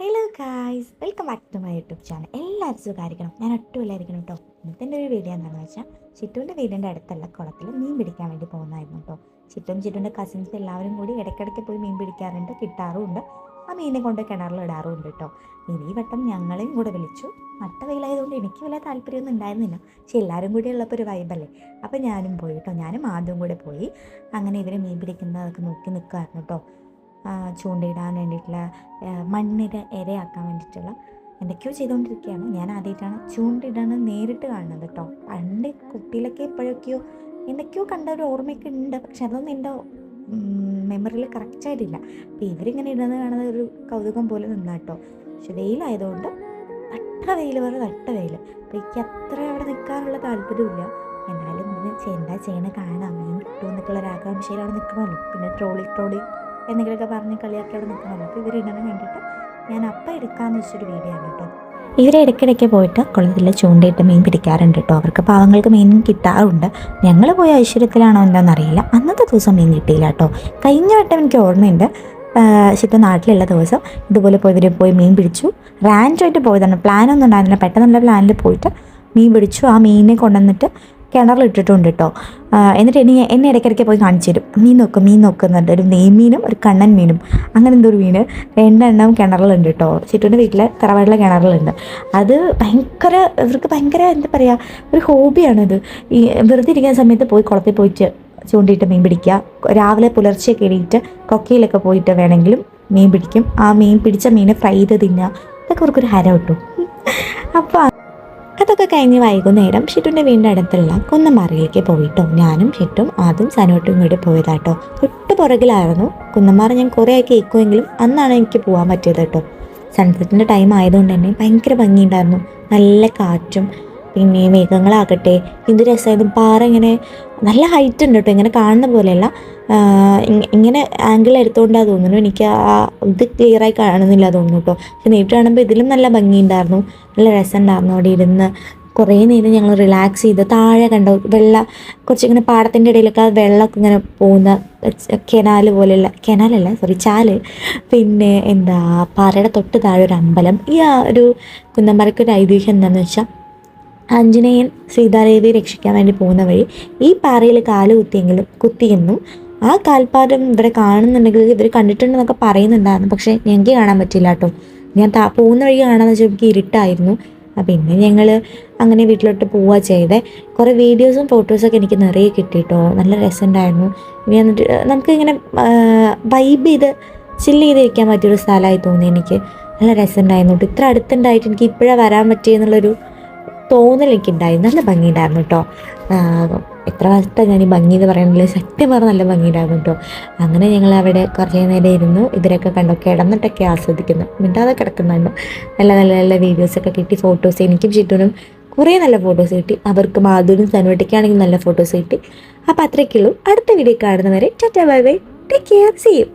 Hello guys welcome back to my YouTube channel എല്ലാവരും സുഖമായിരിക്കണം. ഞാൻ ഒട്ടും ഇല്ലായിരിക്കണം കേട്ടോ ഇന്നത്തെ ഒരു വീഡിയോ എന്താണെന്ന് വെച്ചാൽ ചിറ്റുവിന്റെ വീടിന്റെ അടുത്തുള്ള കുളത്തിൽ മീൻ പിടിക്കാൻ വേണ്ടി പോകുന്നതായിരുന്നു കേട്ടോ ചിറ്റും ചിറ്റുവിന്റെ കസിൻസ് എല്ലാവരും കൂടി ഇടയ്ക്കിടയ്ക്ക് പോയി മീൻ പിടിക്കാറുണ്ട് കിട്ടാറുമുണ്ട്. ആ മീനെ കൊണ്ട് കിണറിൽ ഇടാറുമുണ്ട് കേട്ടോ ഇനി വട്ടം ഞങ്ങളെയും കൂടെ വിളിച്ചു. നട്ട വെയിലായതുകൊണ്ട് എനിക്ക് വലിയ താല്പര്യമൊന്നും ഉണ്ടായിരുന്നില്ല. പക്ഷെ എല്ലാവരും കൂടി ഉള്ളപ്പോൾ ഒരു വൈബല്ലേ അപ്പോൾ ഞാനും പോയി കേട്ടോ ഞാനും ആദ്യം കൂടെ പോയി അങ്ങനെ ഇവർ മീൻ പിടിക്കുന്നതൊക്കെ നോക്കി നിൽക്കുമായിരുന്നു കേട്ടോ ചൂണ്ടയിടാൻ വേണ്ടിയിട്ടുള്ള മണ്ണിര ഇരയാക്കാൻ വേണ്ടിയിട്ടുള്ള എന്തൊക്കെയോ ചെയ്തുകൊണ്ടിരിക്കുകയാണ്. ഞാൻ ആദ്യമായിട്ടാണ് ചൂണ്ടിടാണ് നേരിട്ട് കാണുന്നത് കേട്ടോ. പണ്ട് കുട്ടിയിലൊക്കെ എപ്പോഴൊക്കെയോ എന്തൊക്കെയോ കണ്ട ഒരു ഓർമ്മയൊക്കെ ഉണ്ട് പക്ഷെ അതൊന്നും എന്റെ മെമ്മറിയിൽ കറക്റ്റായിട്ടില്ല അപ്പോൾ ഇവരിങ്ങനെ ഇടുന്നത് കാണുന്നത് ഒരു കൗതുകം പോലെ നിന്നാ കേട്ടോ. പക്ഷെ വെയിലായതുകൊണ്ട് നട്ട വെയിൽ വേറെ നട്ട വെയിൽ. അപ്പോൾ എനിക്ക് അത്ര അവിടെ നിൽക്കാനുള്ള താല്പര്യമില്ല എന്നാലും ഇന്ന് എന്താ ചെയ്യണ? കാണാം. മീൻ കിട്ടുമെന്നൊക്കെയുള്ള ഒരു ആകാംക്ഷയിലാണ് നിൽക്കണമല്ലോ പിന്നെ ട്രോളി ട്രോളി. എന്തെങ്കിലുമൊക്കെ പറഞ്ഞ് കളിയാക്കി അവിടെ നിൽക്കണം. നമുക്ക് ഇവരിടണം വേണ്ടിയിട്ട് ഞാൻ അപ്പം എടുക്കാമെന്ന് വെച്ചൊരു വീഡിയോ ആണ് കേട്ടോ. ഇവരെ ഇടയ്ക്കിടയ്ക്ക് പോയിട്ട് കുളത്തിൽ ചൂണ്ടയിട്ട് മീൻ പിടിക്കാറുണ്ട് കേട്ടോ. അവർക്ക് പാവങ്ങൾക്ക് മീൻ കിട്ടാറുണ്ട്. ഞങ്ങൾ പോയ ഐശ്വര്യത്തിലാണോ എന്താണെന്നറിയില്ല അന്നത്തെ ദിവസം മീൻ കിട്ടിയില്ല കേട്ടോ. കഴിഞ്ഞ വട്ടം എനിക്ക് ഓർമ്മയുണ്ട്. ശിത്ത നാട്ടിലുള്ള ദിവസം ഇതുപോലെ പോയി ഇവർ പോയി മീൻ പിടിച്ചു. റാൻഡായിട്ട് പോയതാണ്. പ്ലാനൊന്നും ഉണ്ടായിരുന്നില്ല. പെട്ടെന്നുള്ള പ്ലാനിൽ പോയിട്ട് മീൻ പിടിച്ചു. ആ മീനിനെ കൊണ്ടുവന്നിട്ട് കിണറിൽ ഇട്ടിട്ടുണ്ട് കേട്ടോ എന്നിട്ട് എന്നെ എന്നെ ഇടയ്ക്കിടയ്ക്ക് പോയി കാണിച്ചു തരും. മീൻ നോക്കും മീൻ നോക്കുന്നുണ്ട് ഒരു നെയ്മീനും ഒരു കണ്ണൻ മീനും അങ്ങനെ എന്തോ ഒരു മീന് രണ്ടെണ്ണം കിണറിലുണ്ട് കേട്ടോ ചിറ്റൂന്റെ വീട്ടിലെ തറവാടിലെ കിണറിലുണ്ട്. അത് ഭയങ്കര ഇവർക്ക് ഭയങ്കര എന്താ പറയുക ഒരു ഹോബിയാണിത്. ഈ വെറുതെ ഇരിക്കുന്ന സമയത്ത് പോയി കുളത്തിൽ പോയിട്ട് ചൂണ്ടിയിട്ട് മീൻ പിടിക്കുക. രാവിലെ പുലർച്ചെയൊക്കെ എണീറ്റ് കൊക്കയിലൊക്കെ പോയിട്ട് വേണമെങ്കിലും മീൻ പിടിക്കും. ആ മീൻ പിടിച്ച മീനെ ഫ്രൈ ചെയ്ത് തിന്നുക. ഇതൊക്കെ അവർക്കൊരു ഹരം കിട്ടും അപ്പോൾ അതൊക്കെ കഴിഞ്ഞ് വൈകുന്നേരം ഷിറ്റുന്റെ വീടിന്റെ അടുത്തുള്ള കുന്നമ്മാറയിലേക്ക് പോയിട്ടോ. ഞാനും ഷിറ്റും ആദ്യം സനോട്ടും കൂടി പോയതാട്ടോ. തൊട്ട് പുറകിലായിരുന്നു കുന്നമ്മാറ. ഞാൻ കുറേ കേൾക്കുമെങ്കിലും അന്നാണ് എനിക്ക് പോകാൻ പറ്റിയത് കേട്ടോ. സൺസെറ്റിന്റെ ടൈം ആയതുകൊണ്ട് തന്നെ ഭയങ്കര ഭംഗിയുണ്ടായിരുന്നു. നല്ല കാറ്റും പിന്നെ മേഘങ്ങളാകട്ടെ എന്ത് രസമായത് പാറ ഇങ്ങനെ നല്ല ഹൈറ്റ് ഉണ്ട് കേട്ടോ ഇങ്ങനെ കാണുന്ന പോലെയല്ല. ഇങ്ങനെ ആംഗിൾ എടുത്തുകൊണ്ടാണ് തോന്നുന്നു. എനിക്ക് ആ ഇത് ക്ലിയറായി കാണുന്നില്ല തോന്നുന്നു കേട്ടോ. പക്ഷെ നേരിട്ട് കാണുമ്പോൾ ഇതിലും നല്ല ഭംഗിയുണ്ടായിരുന്നു. നല്ല രസമുണ്ടായിരുന്നു അവിടെ ഇരുന്ന്. കുറേ നേരം ഞങ്ങൾ റിലാക്സ് ചെയ്ത് താഴെ കണ്ടു. വെള്ള കുറച്ചിങ്ങനെ പാടത്തിന്റെ ഇടയിലൊക്കെ വെള്ളമൊക്കെ ഇങ്ങനെ പോകുന്ന കെനാല് പോലെയുള്ള കെനാലല്ല സോറി ചാൽ. പിന്നെ എന്താ പാറയുടെ തൊട്ട് താഴെ ഒരു അമ്പലം. ഈ ആ ഒരു കുന്നമ്പറയ്ക്ക് ഐതിഹ്യം എന്താണെന്ന് വെച്ചാൽ ആഞ്ജനേയൻ സീതാദേവിയെ രക്ഷിക്കാൻ വേണ്ടി പോകുന്ന വഴി ഈ പാറയിൽ കാൽ കുത്തിയെങ്കിലും കുത്തിയെന്നും ആ കാൽപ്പാദം ഇവിടെ കാണുന്നുണ്ടെങ്കിൽ ഇവർ കണ്ടിട്ടുണ്ടെന്നൊക്കെ പറയുന്നുണ്ടായിരുന്നു. പക്ഷേ ഞങ്ങൾക്ക് കാണാൻ പറ്റില്ല കേട്ടോ. ഞാൻ താ പോകുന്ന വഴി കാണാമെന്ന് വെച്ചാൽ എനിക്ക് ഇരുട്ടായിരുന്നു. പിന്നെ ഞങ്ങൾ അങ്ങനെ വീട്ടിലോട്ട് പോവുക ചെയ്തേ. കുറേ വീഡിയോസും ഫോട്ടോസൊക്കെ എനിക്ക് നിറയെ കിട്ടിയിട്ടോ നല്ല രസമുണ്ടായിരുന്നു. ഇനി എന്നിട്ട് നമുക്കിങ്ങനെ വൈബ് ചെയ്ത് ചില്ല് ചെയ്തിരിക്കാൻ പറ്റിയൊരു സ്ഥലമായി തോന്നി എനിക്ക്. നല്ല രസമുണ്ടായിരുന്നു ഇത്ര അടുത്തുണ്ടായിട്ട് എനിക്ക് ഇപ്പോഴാണ് വരാൻ പറ്റിയെന്നുള്ളൊരു തോന്നൽ ഉണ്ടായി നല്ല ഭംഗിയുണ്ടായിരുന്നു കേട്ടോ എത്ര വർഷത്തെ ഞാൻ ഈ ഭംഗി എന്ന് പറയുന്നില്ല സത്യം പറഞ്ഞാൽ നല്ല ഭംഗിയുണ്ടായിരുന്നു കേട്ടോ അങ്ങനെ ഞങ്ങൾ അവിടെ കുറേ നേരം ഇരുന്നു. ഇവരൊക്കെ കണ്ടോ കിടന്നിട്ടൊക്കെ ആസ്വദിക്കുന്നു. മിണ്ടാതെ കിടക്കുന്നുണ്ടോ. നല്ല നല്ല നല്ല വീഡിയോസൊക്കെ കിട്ടി ഫോട്ടോസ് എനിക്കും ചുറ്റിനും കുറേ നല്ല ഫോട്ടോസ് കിട്ടി. അവർക്ക് മാധുരും സനുവട്ടിക്കാണെങ്കിൽ നല്ല ഫോട്ടോസ് കിട്ടി. അപ്പോൾ അത്രയ്ക്കുള്ളൂ അടുത്ത വീഡിയോ കാണുന്നവരെ ചാറ്റാ bye bye. Take care see you